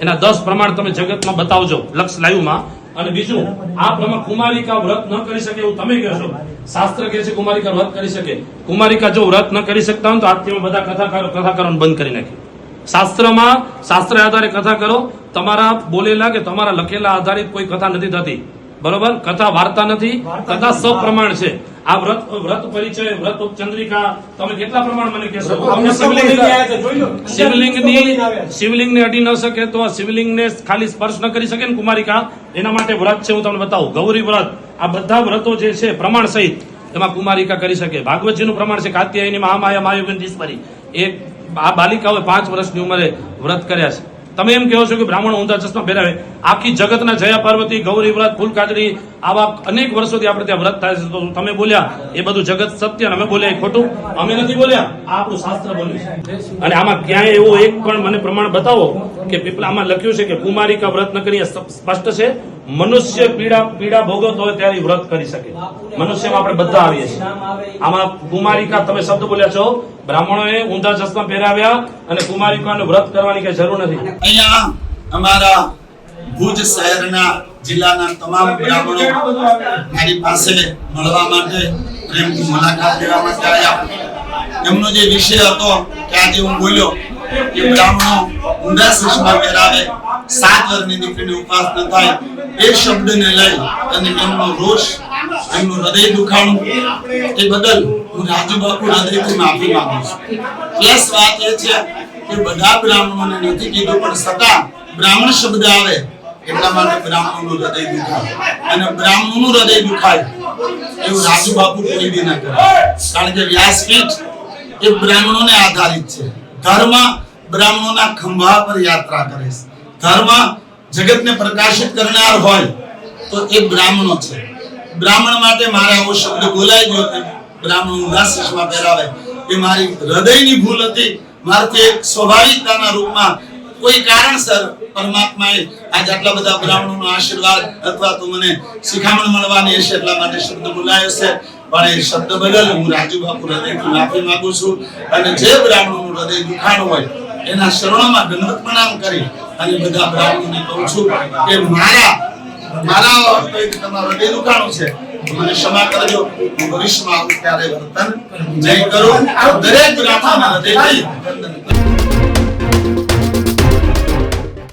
એના દસ પ્રમાણ તમે જગતમાં બતાવજો, લક્ષ લાયુમાં. અને બીજું આ પ્રમાણ કુમારિકા વ્રત ન કરી શકે એવું તમે કહો છો શાસ્ત્ર કહે છે કુમારિકા વ્રત કરી શકે. કુમારિકા જો વ્રત ન કરી શકતા હોય તો આજથી બધા કથાકારો કથાકારોને બંધ કરી નાખી. શાસ્ત્રમાં, શાસ્ત્ર આધારે કથા કરો. તમારા બોલેલા કે તમારા લખેલા આધારિત કોઈ કથા નથી થતી. બરોબર? કથા વાર્તા નથી. કથા સપ્રમાણ છે. આ વ્રત વ્રત પરિચય વ્રત ચંદ્રિકા તમે કેટલા પ્રમાણ મને કહેશો? શિવલિંગની. શિવલિંગને અડી ન શકે તો આ શિવલિંગને ખાલી સ્પર્શ ન કરી શકે ને કુમારિકા? એના માટે વ્રત છે હું તમને બતાવું. ગૌરી વ્રત. આ બધા વ્રતો જે છે પ્રમાણ સહિત એમાં કુમારિકા કરી શકે. ભાગવતજીનું પ્રમાણ છે કાત્યાયની મહામાયા માયુગંધીશ્વરી એ આ બાલિકાઓએ પાંચ વર્ષની ઉંમરે વ્રત કર્યા છે. તમે એમ કહો છો કે બ્રાહ્મણ ઊંધા ચશ્મા પહેરાવે. આખી જગતના જયા પાર્વતી, ગૌરી, વ્રત, ફૂલકાજરી, આવા અનેક વર્ષોથી આપણે ત્યાં વ્રત થાય છે. તો તમે બોલ્યા, એ બધું જગત સત્ય અમે બોલ્યા ખોટું. અમે નથી બોલ્યા આપણું શાસ્ત્ર બોલ્યું છે. અને આમાં ક્યાંય એવો એક પણ મને પ્રમાણ બતાવો કે પીપલા લખ્યું છે કે કુમારિકા વ્રત ન કરી સ્પષ્ટ છે. મનુષ્ય પીડા પીડા ભોગવતો હોય ત્યારે વ્રત કરી શકે. મનુષ્યમાં આપણે બધા આવીએ છીએ. આમાં કુમારિકા તમે શબ્દ બોલ્યા છો બ્રાહ્મણોએ ઊંધા ચશ્મા પહેરાવ્યા અને કુમારિકાનું વ્રત કરવાની કઈ જરૂર નથી. અહીંયા અમારા ભુજ શહેરના જિલ્લાના તમામ બ્રાહ્મણો મારી પાસે મળવા માટે પ્રેમથી મુલાકાત લેવા માટે આવ્યા. એમનો જે વિષય હતો કે આજે હું બોલ્યો કે બ્રાહ્મણો ઊંધા ચશ્મા પહેરાવે, સાત વર્ષની દીકરીની ઉપાસ ન થાય એ શબ્દને લઈ અને એમનો રોષ એમનું હૃદય દુખાણું એ બદલ હું રાજુ બાપુ હૃદયથી માફી માંગુ છું. પ્લસ વાત એ છે કે બધા બ્રાહ્મણોને નથી કીધું, પણ છતાં બ્રાહ્મણ શબ્દ આવે એટલા માટે બ્રાહ્મણનું હૃદય દુખાય. અને બ્રાહ્મણનું હૃદય દુખાય એવું રાજુ બાપુ કોઈ દી ન કરે. કારણ કે વ્યાસપીઠ એ બ્રાહ્મણોને આધારિત છે. ધર્મ બ્રાહ્મણોના ખંભા પર યાત્રા કરે છે. ધર્મ જગતને પ્રકાશિત કરનાર હોય તો એ બ્રાહ્મણો છે. બ્રાહ્મણ માટે મારે આવો શબ્દ બોલાઈ ગયો હતો બ્રાહ્મણ ઊંધા ચશ્મા પહેરાવે. એ મારી હૃદયની ભૂલ હતી. મારથી એક સ્વાભાવિકતાના રૂપમાં કોઈ કારણસર પરમાત્માએ આજ આટલા બધા બ્રાહ્મણોનો આશીર્વાદ અથવા તો મને શિખામણ મળવાની હશે એટલા માટે શબ્દ બોલાયો છે. પણ એ શબ્દ બદલ હું રાજુ બાપુ હૃદયથી માફી માંગુ છું અને જે બ્રાહ્મણોનું હૃદય દુખાણું હોય, એના શરણોમાં દંડવત પ્રણામ કરી અને બધા બ્રાહ્મણોને કહું છું કે મારા મારા તમારો દુખાણું છે. મને ક્ષમા કરજો. ભવિષ્યમાં આવું ત્યારે વર્તન નહીં કરું. દરેક ગાથામાં હૃદયથી વંદન.